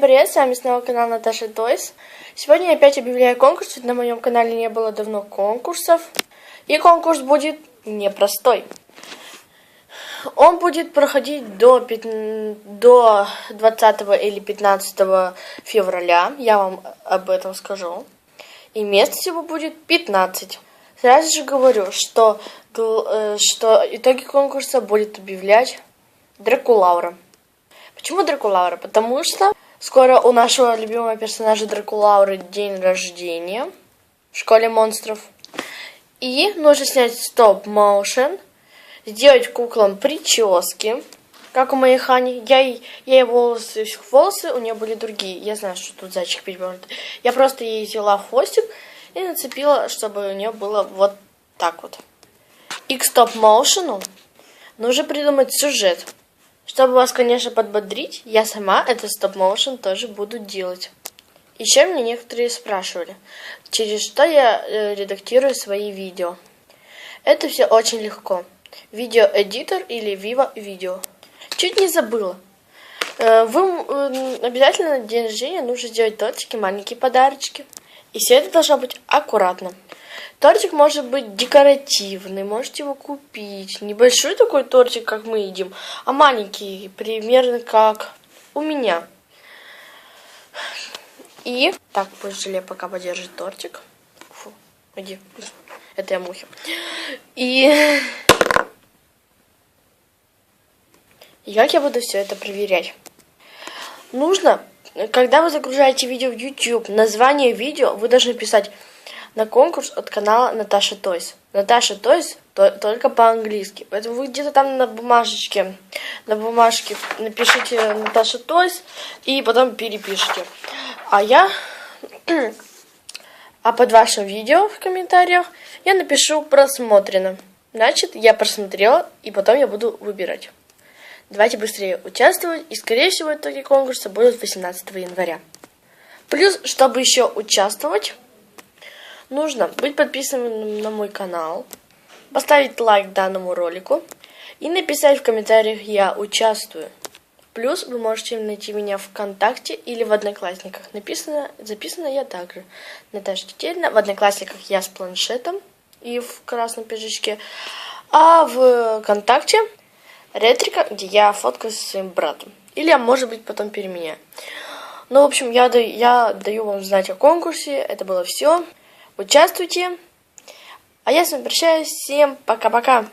Привет, с вами снова канал Наташа Тойс. Сегодня я опять объявляю конкурс, ведь на моем канале не было давно конкурсов. И конкурс будет непростой. Он будет проходить до, 5, до 20 или 15 февраля, я вам об этом скажу. И мест всего будет 15. Сразу же говорю, что, э, что итоги конкурса будет объявлять Дракулаура. Почему Дракулаура? Потому что Скоро у нашего любимого персонажа Дракулауры день рождения в школе монстров. И нужно снять стоп-моушен, сделать куклам прически, как у моей Хани. Я, я ей волосы, волосы у нее были другие. Я знаю, что тут зайчик перевернут. Я просто ей взяла хвостик и нацепила, чтобы у нее было вот так вот. И к стоп-моушену нужно придумать сюжет. Чтобы вас, конечно, подбодрить, я сама этот стоп-моушен тоже буду делать. Еще мне некоторые спрашивали, через что я э, редактирую свои видео. Это все очень легко. Видеоэдитор или Viva Video. Чуть не забыла. Э, вы обязательно на день рождения нужно сделать тортики, маленькие подарочки. И все это должно быть аккуратно. Тортик может быть декоративный, можете его купить. Небольшой такой тортик, как мы едим, а маленький, примерно как у меня. И так, пусть желе пока подержит тортик. Фу, иди. Это я мухи. И... И как я буду все это проверять? Нужно, когда вы загружаете видео в YouTube, название видео вы должны писать на конкурс от канала Наташа Тойс. Наташа Тойс то, только по-английски. Поэтому вы где-то там на бумажечке, на бумажке напишите Наташа Тойс и потом перепишите. А я, а под вашим видео в комментариях я напишу просмотрено. Значит, я просмотрела, и потом я буду выбирать. Давайте быстрее участвовать, и, скорее всего, итоги конкурса будут 18 января. Плюс, чтобы еще участвовать, нужно быть подписанным на мой канал, поставить лайк данному ролику и написать в комментариях «Я участвую». Плюс вы можете найти меня в ВКонтакте или в Одноклассниках. Написано, записано я также. Наташа Тетерина. В Одноклассниках я с планшетом и в красном пиджачке. А в ВКонтакте Ретрика, где я фоткаюсь со своим братом. Или, может быть, потом переменяю. Ну, в общем, я, даю, я даю вам знать о конкурсе. Это было все. Участвуйте. А я с вами прощаюсь. Всем пока-пока.